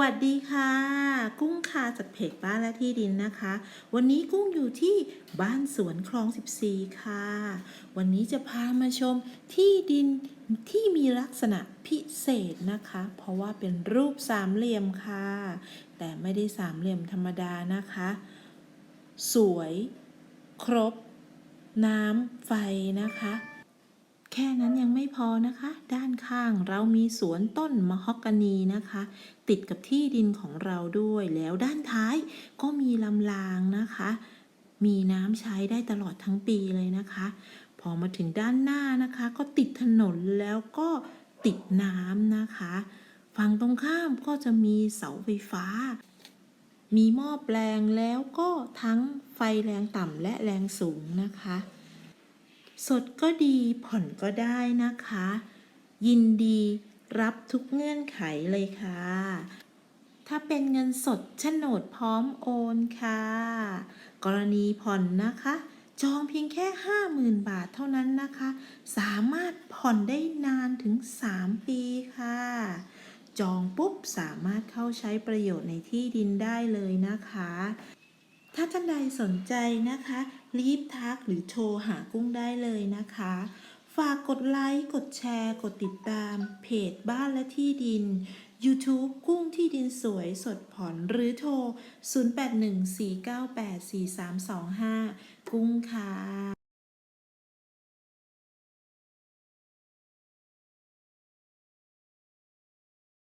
วัสดีค่ะ กุ้งค่ะจากเพจบ้านและที่ดินนะคะ วันนี้กุ้งอยู่ที่บ้านสวนคลอง 14 ค่ะ วันนี้จะพามาชมที่ดินที่มีลักษณะพิเศษนะคะ เพราะว่าเป็นรูปสามเหลี่ยมค่ะ แต่ไม่ได้สามเหลี่ยมธรรมดานะคะ สวย ครบ น้ำไฟนะคะ แค่นั้นยังไม่พอนะคะ ด้านข้างเรามีสวนต้นมะฮอกกานีนะคะ ติดกับที่ดินของเราด้วยแล้วด้านท้ายก็มีลำรางนะคะ มีน้ำใช้ได้ตลอดทั้งปีเลยนะคะ พอมาถึงด้านหน้านะคะ ก็ติดถนนแล้วก็ติดน้ำนะคะ ฝั่งตรงข้ามก็จะมีเสาไฟฟ้า มีหม้อแปลงแล้วก็ทั้งไฟแรงต่ำและแรงสูงนะคะ สดก็ดีผ่อนก็ได้นะคะ ยินดีรับทุกเงื่อนไขเลยค่ะ ถ้าเป็นเงินสดโฉนดพร้อมโอนค่ะ กรณีผ่อนนะคะ จองเพียงแค่ 50,000 บาทเท่านั้นนะคะ สามารถผ่อนได้นานถึง 3 ปีค่ะ จองปุ๊บสามารถเข้าใช้ประโยชน์ในที่ดินได้เลยนะคะ ถ้าท่านใดสนใจนะคะ รีบทักหรือโทรหากุ้งได้เลยนะคะ ฝากกดไลค์ กดแชร์ กดติดตาม เพจบ้านและที่ดิน YouTube กุ้งที่ดินสวยสดผ่อนหรือโทร 0814984325 กุ้งค่ะ